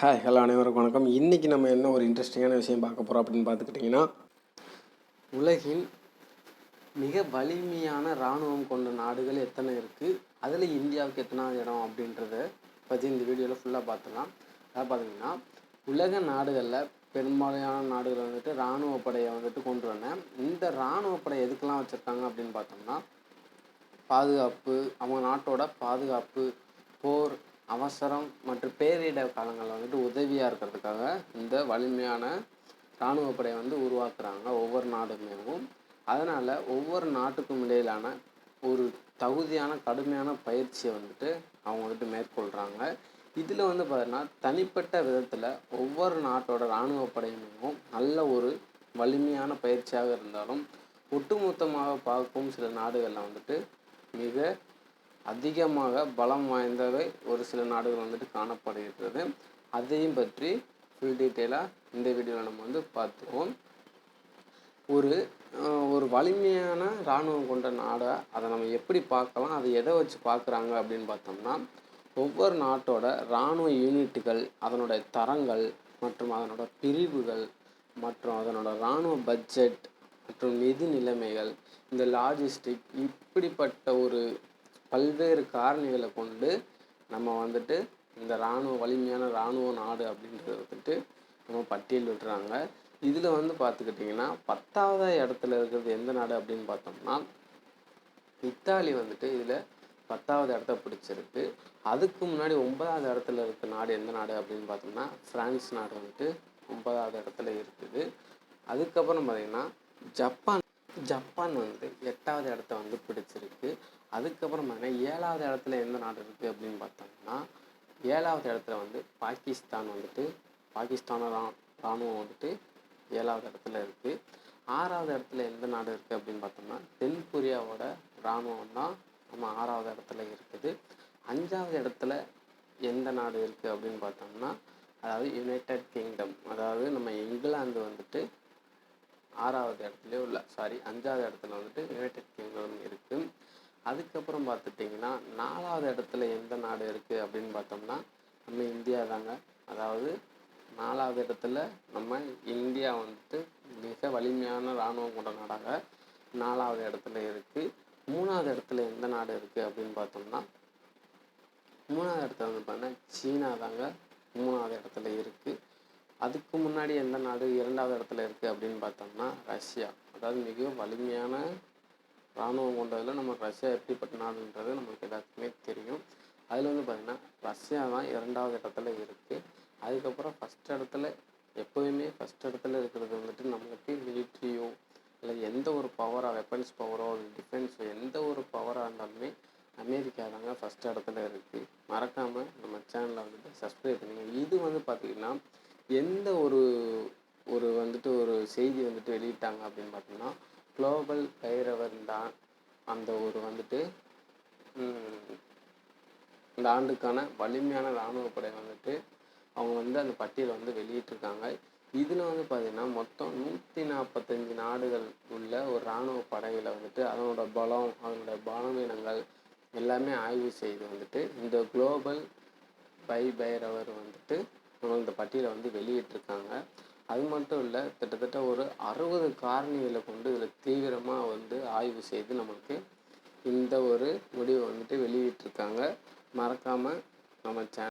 Hi hello அனைவருக்கும் வணக்கம். இன்றைக்கி நம்ம என்ன ஒரு இன்ட்ரெஸ்டிங்கான விஷயம் பார்க்க போகிறோம் அப்படின்னு பார்த்துக்கிட்டிங்கன்னா உலகின் மிக வலிமையான இராணுவம் கொண்ட நாடுகள் எத்தனை இருக்குது அதில் இந்தியாவுக்கு எத்தனாவது இடம் அப்படின்றத பற்றி இந்த வீடியோவில் ஃபுல்லாக பார்த்துலாம் அதாவது பார்த்தீங்கன்னா உலக நாடுகளில் பெரும்பாலான நாடுகள் வந்துட்டு இராணுவ படையை வந்துட்டு கொண்டு வந்தேன் இந்த இராணுவ படை எதுக்கெல்லாம் வச்சுருக்காங்க அப்படின்னு பார்த்தோம்னா பாதுகாப்பு அவங்க நாட்டோட பாதுகாப்பு போர் அவசரம் மற்றும் பேரிடர் காலங்களில் வந்துட்டு உதவியாக இருக்கிறதுக்காக இந்த வலிமையான இராணுவ படையை வந்து உருவாக்குறாங்க ஒவ்வொரு நாடுமேவும். அதனால் ஒவ்வொரு நாட்டுக்கும் இடையிலான ஒரு தகுதியான கடுமையான பயிற்சியை வந்துட்டு அவங்க வந்துட்டு மேற்கொள்கிறாங்க இதில் வந்து பார்த்தீங்கன்னா தனிப்பட்ட விதத்தில் ஒவ்வொரு நாட்டோட இராணுவ நல்ல ஒரு வலிமையான பயிற்சியாக இருந்தாலும் ஒட்டுமொத்தமாக பார்க்கும் சில நாடுகளில் வந்துட்டு மிக அதிகமாக பலம் வாய்ந்தவை ஒரு சில நாடுகள் வந்துட்டு காணப்படுகிறது அதையும் பற்றி ஃபுல் டீட்டெயிலாக இந்த வீடியோவில் நம்ம வந்து பார்த்துருவோம். ஒரு ஒரு வலிமையான இராணுவம் கொண்ட நாடை அதை நம்ம எப்படி பார்க்கலாம் அதை எதை வச்சு பார்க்குறாங்க அப்படின்னு பார்த்தோம்னா ஒவ்வொரு நாட்டோட இராணுவ யூனிட்டுகள் அதனுடைய தரங்கள் மற்றும் அதனோட பிரிவுகள் மற்றும் அதனோட இராணுவ பட்ஜெட் மற்றும் நிதி நிலைமைகள் இந்த லாஜிஸ்டிக் இப்படிப்பட்ட ஒரு பல்வேறு காரணிகளை கொண்டு நம்ம வந்துட்டு இந்த இராணுவ வலிமையான இராணுவ நாடு அப்படின்றத வந்துட்டு நம்ம பட்டியல் விடுறாங்க இதில் வந்து பார்த்துக்கிட்டிங்கன்னா பத்தாவது இடத்துல இருக்கிறது எந்த நாடு அப்படின்னு பார்த்தோம்னா இத்தாலி வந்துட்டு இதில் பத்தாவது இடத்த பிடிச்சிருக்கு. அதுக்கு முன்னாடி ஒன்பதாவது இடத்துல இருக்க நாடு எந்த நாடு அப்படின்னு பார்த்தோம்னா ஃப்ரான்ஸ் நாடு வந்துட்டு ஒன்பதாவது இடத்துல இருக்குது. அதுக்கப்புறம் பார்த்திங்கன்னா ஜப்பான் ஜப்பான் வந்து எட்டாவது இடத்த வந்து பிடிச்சிருக்கு. அதுக்கப்புறம் பார்த்தீங்கன்னா ஏழாவது இடத்துல எந்த நாடு இருக்குது அப்படின்னு பார்த்தோம்னா ஏழாவது இடத்துல வந்து பாகிஸ்தான் வந்துட்டு பாகிஸ்தான ரா இராணுவம் வந்துட்டு ஏழாவது இடத்துல இருக்குது ஆறாவது இடத்துல எந்த நாடு இருக்குது அப்படின்னு பார்த்தோம்னா தென் கொரியாவோட இராணுவம் தான் நம்ம ஆறாவது இடத்துல இருக்குது. அஞ்சாவது இடத்துல எந்த நாடு இருக்குது அப்படின்னு பார்த்தோம்னா அதாவது யுனைடெட் கிங்டம் அதாவது நம்ம இங்கிலாந்து வந்துட்டு ஆறாவது இடத்துலையோ இல்லை சாரி அஞ்சாவது இடத்துல வந்துட்டு யுனைடெட் கிங்டம் இருக்குது அதுக்கப்புறம் பார்த்துட்டிங்கன்னா நாலாவது இடத்துல எந்த நாடு இருக்குது அப்படின்னு பார்த்தோம்னா நம்ம இந்தியா தாங்க. அதாவது நாலாவது இடத்துல நம்ம இந்தியா வந்துட்டு மிக வலிமையான இராணுவம் கொண்ட நாடாக நாலாவது இடத்துல இருக்குது மூணாவது இடத்துல எந்த நாடு இருக்குது அப்படின்னு பார்த்தோம்னா மூணாவது இடத்துல வந்து பார்த்தீங்கன்னா சீனா தாங்க மூணாவது இடத்துல இருக்குது அதுக்கு முன்னாடி எந்த நாடு இரண்டாவது இடத்துல இருக்குது அப்படின்னு பார்த்தோம்னா ரஷ்யா. அதாவது மிகவும் வலிமையான இராணுவம் கொண்டதில் நம்ம ரஷ்யா எப்படிப்பட்ட நாடுன்றது நம்மளுக்கு எல்லாத்துக்குமே தெரியும். அதில் வந்து பார்த்திங்கன்னா ரஷ்யா தான் இரண்டாவது இடத்துல இருக்குது அதுக்கப்புறம் ஃபஸ்ட் இடத்துல எப்போயுமே ஃபஸ்ட் இடத்துல இருக்கிறது வந்துட்டு நம்மளுக்கு மிலிட்ரியோ இல்லை எந்த ஒரு பவராக வெப்பன்ஸ் பவரோ டிஃபென்ஸோ எந்த ஒரு பவராக இருந்தாலுமே அமெரிக்கா தாங்க ஃபஸ்ட் இடத்துல இருக்குது மறக்காமல் நம்ம சேனலை வந்துட்டு சப்ஸ்கிரைப் பண்ணுங்கள் இது வந்து பார்த்திங்கன்னா எந்த ஒரு ஒரு வந்துட்டு ஒரு செய்தி வந்துட்டு வெளியிட்டாங்க அப்படின்னு பார்த்தோம்னா குளோபல் பைரவர் தான் அந்த ஒரு வந்துட்டு இந்த ஆண்டுக்கான வலிமையான இராணுவ படை வந்துட்டு அவங்க வந்து அந்த பட்டியலை வந்து வெளியிட்டிருக்காங்க. இதில் வந்து பார்த்திங்கன்னா மொத்தம் நூற்றி நாற்பத்தஞ்சு நாடுகள் உள்ள ஒரு இராணுவ படையில் வந்துட்டு அதனோட பலம் அதனோட பலவீனங்கள் எல்லாமே ஆய்வு செய்து வந்துட்டு இந்த குளோபல் பை பைரவர் வந்துட்டு இந்த பட்டியலை வந்து வெளியிட்டிருக்காங்க. அது மட்டும் இல்லை கிட்டத்தட்ட ஒரு அறுபது காரணிகளை கொண்டு இதில் தீவிரமாக வந்து ஆய்வு செய்து நமக்கு இந்த ஒரு முடிவை வந்துட்டு வெளியிட்டிருக்காங்க. மறக்காமல் நம்ம சேனல்